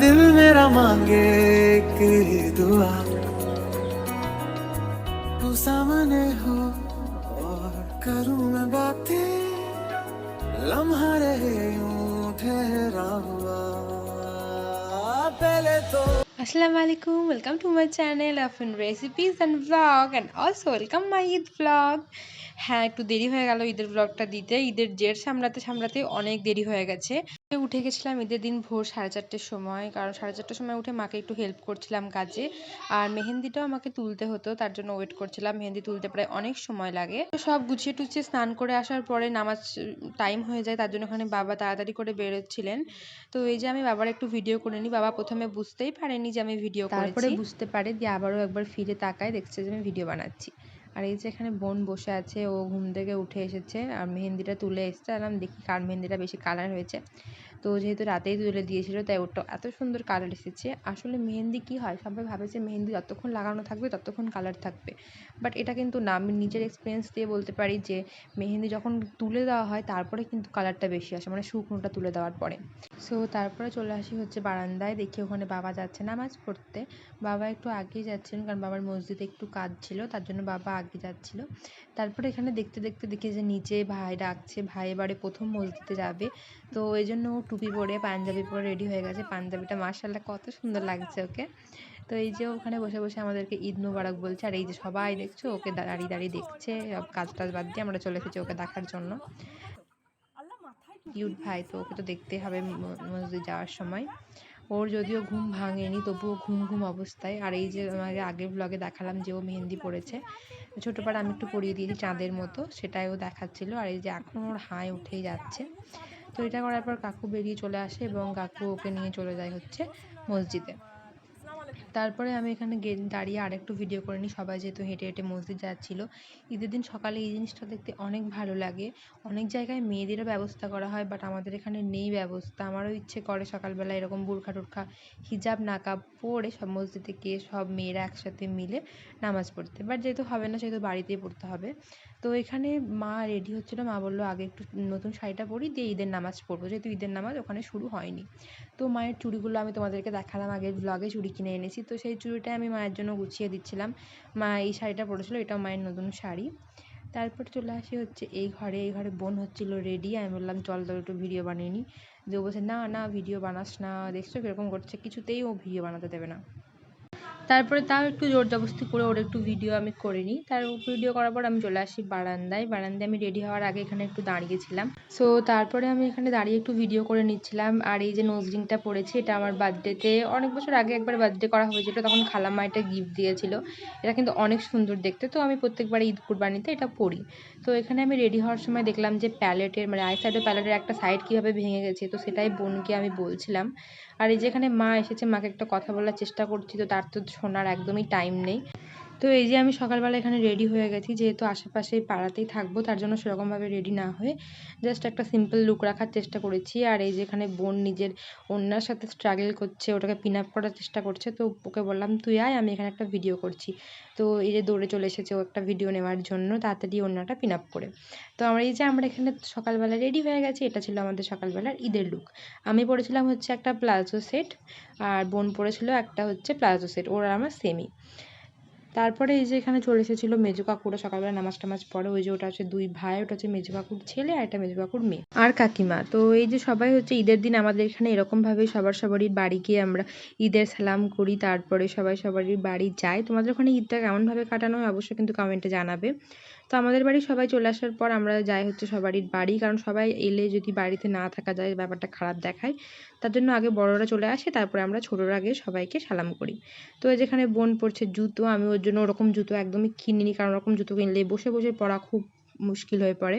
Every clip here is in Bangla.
दिल मेरा मांगे एक दुआ। तू सामने हो और करूँ मैं बातें। लम्हा रहे यूँ ठहरा हुआ पहले तो আসসালামু আলাইকুম welcome to my channel of recipes and blog and also welcome my Eid blog হ্যাঁ একটু দেরি হয়ে গেল ঈদের ব্লগটা দিতে। ঈদের জের সামলাতে সামলাতে অনেক দেরি হয়ে গেছে। উঠে গেছিলাম ঈদের দিন ভোর সাড়ে চারটের সময়, কারণ সাড়ে চারটের সময় উঠে মাকে একটু হেল্প করছিলাম কাজে। আর মেহেন্দিটাও আমাকে তুলতে হতো, তার জন্য ওয়েট করছিলাম। মেহেন্দি তুলতে প্রায় অনেক সময় লাগে। তো সব গুছিয়ে টুছিয়ে স্নান করে আসার পরে নামাজ টাইম হয়ে যায়, তার জন্য ওখানে বাবা তাড়াতাড়ি করে বেরোচ্ছিলেন। তো এই যে আমি বাবার একটু ভিডিও করে নিই, বাবা প্রথমে বুঝতেই পারেনি যে আমি ভিডিও তারপরে বুঝতে পারে দিয়ে আবারও একবার ফিরে তাকায় দেখছে যে আমি ভিডিও বানাচ্ছি। আর এই যে এখানে বোন বসে আছে ও ঘুম থেকে উঠে এসেছে আর মেহেন্দিটা তুলে এসছে আর আমি দেখি কার মেহেন্দিটা বেশি কালার হয়েছে। তো যেহেতু রাতেই তুলে দিয়েছিল, তাই ওটা এত সুন্দর কালার এসেছে। আসলে মেহেন্দি কি হয়? সবাই ভাবে যে মেহেন্দি যতক্ষণ লাগানো থাকবে, ততক্ষণ কালার থাকবে। বাট এটা কিন্তু না, আমি নিজের এক্সপিরিয়েন্স দিয়ে বলতে পারি যে মেহেন্দি যখন তুলে দেওয়া হয়, তারপরে কিন্তু কালারটা বেশি আসে মানে শুকনোটা তুলে দেওয়ার পরে। সো তারপরে চলে আসি হচ্ছে বারান্দায়, দেখি ওখানে বাবা যাচ্ছে নামাজ পড়তে। বাবা একটু আগেই যাচ্ছেন কারণ বাবার মসজিদে একটু কাজ ছিল, তার জন্য বাবা আগে যাচ্ছিল। তারপরে এখানে দেখতে দেখতে দেখি যে নিচে ভাই ডাকছে, ভাই এবারে প্রথম মসজিদে যাবে। তো এই জন্য ও টুপি পরে পাঞ্জাবি পরে রেডি হয়ে গেছে। পাঞ্জাবিটা মার্শাল্লাহ কত সুন্দর লাগছে ওকে। তো এই যে ওখানে বসে বসে আমাদেরকে ঈদ মুবারক বলছে আর এই যে সবাই দেখছ ওকে দাঁড়িয়ে দাঁড়িয়ে দেখছে সব কাজ টাজ বাদ দিয়ে আমরা চলে এসেছি ওকে দেখার জন্য। কিউট ভাই তো ওকে তো দেখতে হবে মসজিদ যাওয়ার সময়। ওর যদিও ঘুম ভাঙেনি তবুও ঘুম ঘুম অবস্থায়। আর এই যে আমাকে আগের ব্লগে দেখালাম যে ও মেহেন্দি পড়েছে ছোটোবার আমি একটু পরিয়ে দিয়েছি চাঁদের মতো সেটাই ও দেখাচ্ছিল। আর এই যে এখন ওর হাই উঠেই যাচ্ছে। তো এটা করার পর কাকু বেরিয়ে চলে আসে এবং কাকু ওকে নিয়ে চলে যায় হচ্ছে মসজিদে। তারপরে আমি এখানে গে দাঁড়িয়ে আরেকটু ভিডিও করে নিই। সবাই যেহেতু হেঁটে হেঁটে মসজিদ যাচ্ছিল। ঈদের দিন সকালে এই জিনিসটা দেখতে অনেক ভালো লাগে। অনেক জায়গায় মেয়েদেরও ব্যবস্থা করা হয় বাট আমাদের এখানে নেই ব্যবস্থা। আমারও ইচ্ছে করে সকালবেলা এরকম বুরখা টুরখা, হিজাব নাকাব পরে সব মসজিদে গিয়ে সব মেয়েরা একসাথে মিলে নামাজ পড়তে। বাট যেহেতু হবে না, সেহেতু বাড়িতেই পড়তে হবে। তো এখানে মা রেডি হচ্ছিল। মা বলল, আগে একটু নতুন শাড়িটা পরি, দিয়ে ঈদের নামাজ পড়ব। যেহেতু ঈদের নামাজ ওখানে শুরু হয়নি। তো মায়ের চুড়িগুলো আমি তোমাদেরকে দেখালাম আগের ব্লগে চুড়ি কিনে এনেছি। তো সেই চুড়িটা আমি মায়ের জন্য গুছিয়ে দিচ্ছিলাম। মা এই শাড়িটা পরেছিল, এটাও মায়ের নতুন শাড়ি। তারপর চলে আসি হচ্ছে এই ঘরে এই ঘরে বোন হচ্ছিল রেডি। আমি বললাম, চল তোর একটু ভিডিও বানিয়ে নিই যে বলছে, না না, ভিডিও বানাস না, দেখছ কীরকম করছে? কিছুতেই ও ভিডিও বানাতে দেবে না। তারপরে তাও একটু জোর জবরদস্তি করে ওর একটু ভিডিও আমি করে নিই। তার ভিডিও করার পর আমি চলে আসি বারান্দায়। বারান্দায় আমি রেডি হওয়ার আগে এখানে একটু দাঁড়িয়েছিলাম। সো তারপরে আমি এখানে দাঁড়িয়ে একটু ভিডিও করে নিচ্ছিলাম। আর এই যে নোজ রিংটা পরেছি এটা আমার বার্থডেতে অনেক বছর আগে একবার বার্থডে করা হয়েছিল, তখন খালাম্মা এটা গিফট দিয়েছিল। এটা কিন্তু অনেক সুন্দর দেখতে। তো আমি প্রত্যেকবার ঈদ কুরবানিতে এটা পরি। তো এখানে আমি রেডি হওয়ার সময় দেখলাম যে প্যালেটের মানে আই সাইডের প্যালেটের একটা সাইড কীভাবে ভেঙে গেছে, তো সেটাই বোনকে আমি বলছিলাম। আর এই যেখানে মা এসেছে, মাকে একটা কথা বলার চেষ্টা করছি, তো তার তো শোনার একদমই টাইম নেই। তো এই যে আমি সকালবেলা এখানে রেডি হয়ে গেছি, যেহেতু আশেপাশে পাড়াতেই থাকব, তার জন্য সেরকমভাবে রেডি না হয়ে জাস্ট একটা সিম্পল লুক রাখার চেষ্টা করেছি। আর এই যেখানে বোন নিজের অন্যার সাথে স্ট্রাগল করছে, ওটাকে পিন আপ করার চেষ্টা করছে, তো ওকে বললাম, তুই আয়, আমি এখানে একটা ভিডিও করছি। তো এই যে দৌড়ে চলে এসেছে ও একটা ভিডিও নেওয়ার জন্য, তাড়াতাড়ি অন্যটা পিন আপ করে। তো আমরা এই যে আমরা এখানে সকালবেলা রেডি হয়ে গেছি, এটা ছিল আমাদের সকালবেলার ঈদের লুক আমি পরেছিলাম হচ্ছে একটা প্লাজো সেট আর বোন পরেছিল একটা হচ্ছে প্লাজো সেট ওরা আমার সেমই তারপরে এই যে এখানে চলে এসেছিল মেজো কাকুরা সকালবেলা নামাজ টামাজ পড়ে। ওই যে ওটা হচ্ছে দুই ভাই, ওটা হচ্ছে মেজো কাকুর ছেলে আর একটা মেজো কাকুর মেয়ে আর কাকিমা। তো এই যে সবাই হচ্ছে ঈদের দিন আমাদের এখানে এরকমভাবে সবার সবারই বাড়ি গিয়ে আমরা ঈদের সালাম করি, তারপরে সবাই সবারই বাড়ি যায়। তোমাদের ওখানে ঈদটা কেমনভাবে কাটানো হয় অবশ্যই কিন্তু কমেন্টে জানাবে। তো আমাদের বাড়ি সবাই চলে আসার পর আমরা যাই হচ্ছে সবারই বাড়ি, কারণ সবাই এলে যদি বাড়িতে না থাকা যায়, ব্যাপারটা খারাপ দেখায়। তার জন্য আগে বড়রা চলে আসে, তারপরে আমরা ছোটরা আগে সবাইকে সালাম করি। তো যেখানে বোন পড়ছে জুতো, আমি ওর জন্য ওরকম জুতো একদমই কিনিনি, কারণ ওরকম জুতো কিনলে বসে বসে পড়া খুব মুশকিল হয়ে পড়ে।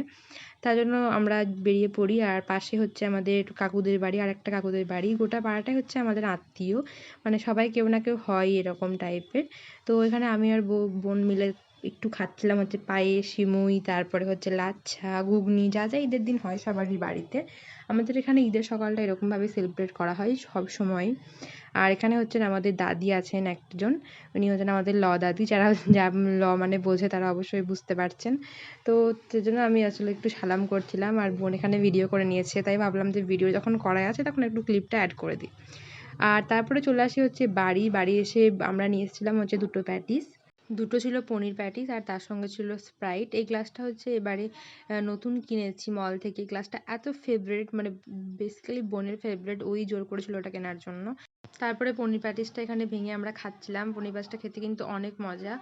তার জন্য আমরা বেরিয়ে পড়ি আর পাশে হচ্ছে আমাদের কাকুদের বাড়ি আর একটা কাকুদের বাড়ি। গোটা পাড়াটাই হচ্ছে আমাদের আত্মীয়। মানে সবাই কেউ না কেউ হয় এরকম টাইপের তো এখানে আমি আর বোন মিলে একটু খাচ্ছিলাম হচ্ছে পায়েস, সিমুই, তারপরে হচ্ছে লাচ্ছা, ঘুগনি, যা যা ঈদের দিন হয় সবারই বাড়িতে। আমাদের এখানে ঈদের সকালটা এরকমভাবে সেলিব্রেট করা হয় সব সময়। আর এখানে হচ্ছেন আমাদের দাদি আছেন একজন, উনি হচ্ছেন আমাদের ল দাদি, যারা যা ল মানে বোঝে তারা অবশ্যই বুঝতে পারছেন। তো সেজন্য আমি আসলে একটু সালাম করছিলাম আর বোন এখানে ভিডিও করে নিয়েছে, তাই ভাবলাম যে ভিডিও যখন করাই আছে তখন একটু ক্লিপটা অ্যাড করে দিই। আর তারপরে চলে আসি হচ্ছে বাড়ি বাড়ি এসে আমরা নিয়ে এসেছিলাম হচ্ছে দুটো প্যাটিস দুটো ছিল পনির প্যাটিস আর তার সঙ্গে ছিল স্প্রাইট। এই গ্লাসটা হচ্ছে এবারে নতুন কিনেছি মল থেকে। গ্লাসটা এত ফেভারিট মানে বেসিক্যালি বোনের ফেভারিট ওই জোর করেছিল ওটা কেনার জন্য। তারপরে পনির প্যাটিসটা এখানে ভেঙে আমরা খাচ্ছিলাম। পনির প্যাটিসটা খেতে কিন্তু অনেক মজা।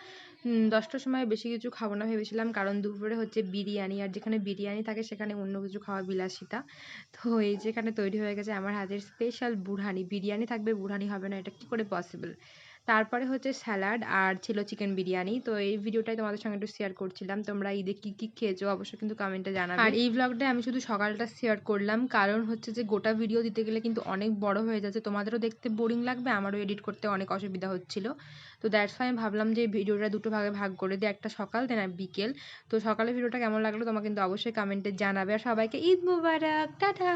দশটার সময় বেশি কিছু খাব না ভেবেছিলাম, কারণ দুপুরে হচ্ছে বিরিয়ানি, আর যেখানে বিরিয়ানি থাকে সেখানে অন্য কিছু খাওয়া বিলাসিতা। তো এই যেখানে তৈরি হয়ে গেছে আমার হাতের স্পেশাল বুড়হানি। বিরিয়ানি থাকবে, বুড়হানি হবে না, এটা কি করে পসিবল তারপরে হচ্ছে স্যালাড আর ছিল চিকেন বিরিয়ানি। তো এই ভিডিওটাই তোমাদের সঙ্গে একটু শেয়ার করছিলাম। তোমরা ঈদে কী কী খেয়েছো অবশ্যই কিন্তু কমেন্টে জানাবে। আর এই ব্লগটা আমি শুধু সকালটা শেয়ার করলাম। কারণ হচ্ছে যে গোটা ভিডিও দিতে গেলে কিন্তু অনেক বড় হয়ে যাচ্ছে। তোমাদেরও দেখতে বোরিং লাগবে, আমারও এডিট করতে অনেক অসুবিধা হচ্ছিল। তো দ্যাটস আমি ভাবলাম যে ভিডিওটা দুটো ভাগে ভাগ করে দিই, একটা সকাল দেন বিকেল। তো সকালে ভিডিওটা কেমন লাগল তোমাকে কিন্তু অবশ্যই কমেন্টে জানাবে। আর সবাইকে ঈদ মুবারক, টাটা!